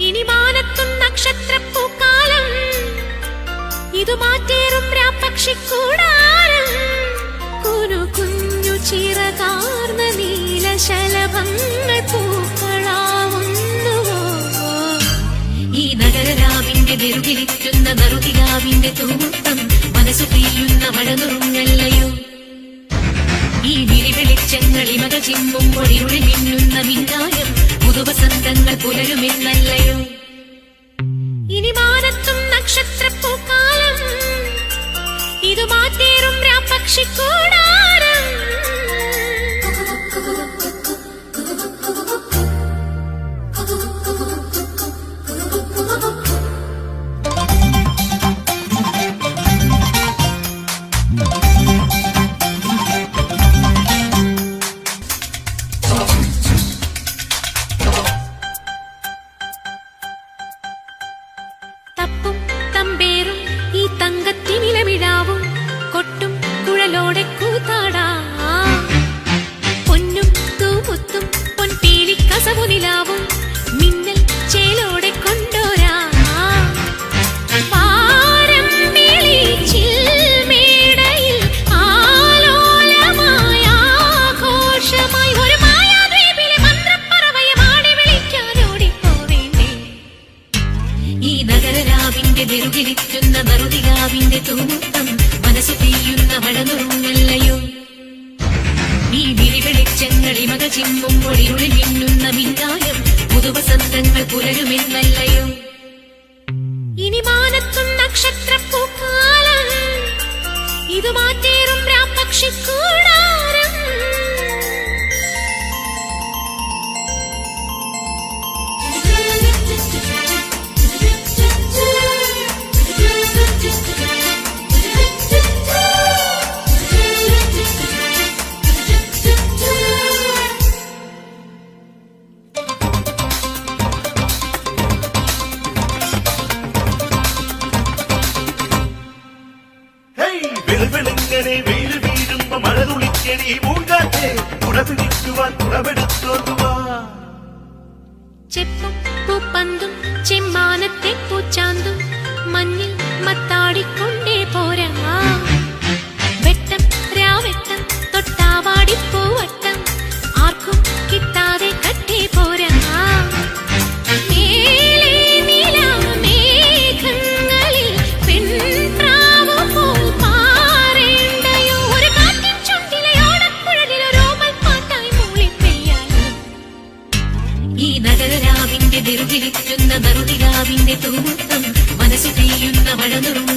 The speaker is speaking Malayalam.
ഇനി മാനത്തും നക്ഷത്രപ്പൂക്കാലം. ഇതു മാറ്റേറും രാപ്പക്ഷിക്കൂടാരം. കുനു കുഞ്ഞു ചിറകാർന്ന നീലശലഭങ്ങൾ പൂക്കളാവുന്നുവോ? ഈ നഗരരാവിന്റെ നെറുകിലിറ്റുന്ന നറുകിലാവിന്റെ തൂമുത്തം മനസ്സു പെയ്യുന്ന മഴനുറുങ്ങല്ലയോ? ഈ വിരിവെളിച്ചങ്ങൾ ഇമക ചിമ്മുമ്പോൾ ഇരുളിൽ മിന്നുന്ന മിന്നായം പുതുവസന്തങ്ങൾ പുലരുമെന്നല്ലയോ? ഇനി മാനത്തും നക്ഷത്രപ്പൂക്കാലം ഇതു മാറ്റേറും രാപ്പക്ഷിക്കൂടാരം കൊട്ടും കുഴലോടെ നെറുകിലിറ്റുന്ന നറുതികാവിന്റെ തൂമുത്തം മനസ്സു തീയുന്ന മഴനുറുങ്ങല്ലയോ? ഈ വിരിവെളിച്ചങ്ങൾ ഇമക ചിമ്മുമ്പോൾ ഇരുളിൽ മിന്നുന്ന മിന്നായം പുതുവസന്തങ്ങൾ പുലരുമെന്നല്ലയോ? വെളുവെളുങ്ങനെ വെയിൽ വീഴുമ്പോ മഴ തുളിക്കണി മൂങ്കാറ്റെ കുടപിടിക്കുവാൻ കുടമെടുത്തോണ്ടുവാ ചെപ്പും പൂപ്പന്തും ചെമ്മാനത്തെ പൂച്ചാന്തും മഞ്ഞിൽ മത്താടിക്കൊണ്ടേ ഈ നഗരരാവിന്റെ നെറുകിലിറ്റുന്ന നറുതിരാവിന്റെ തൂമുത്തം മനസ്സു പെയ്യുന്ന മഴനുറുങ്ങല്ലയോ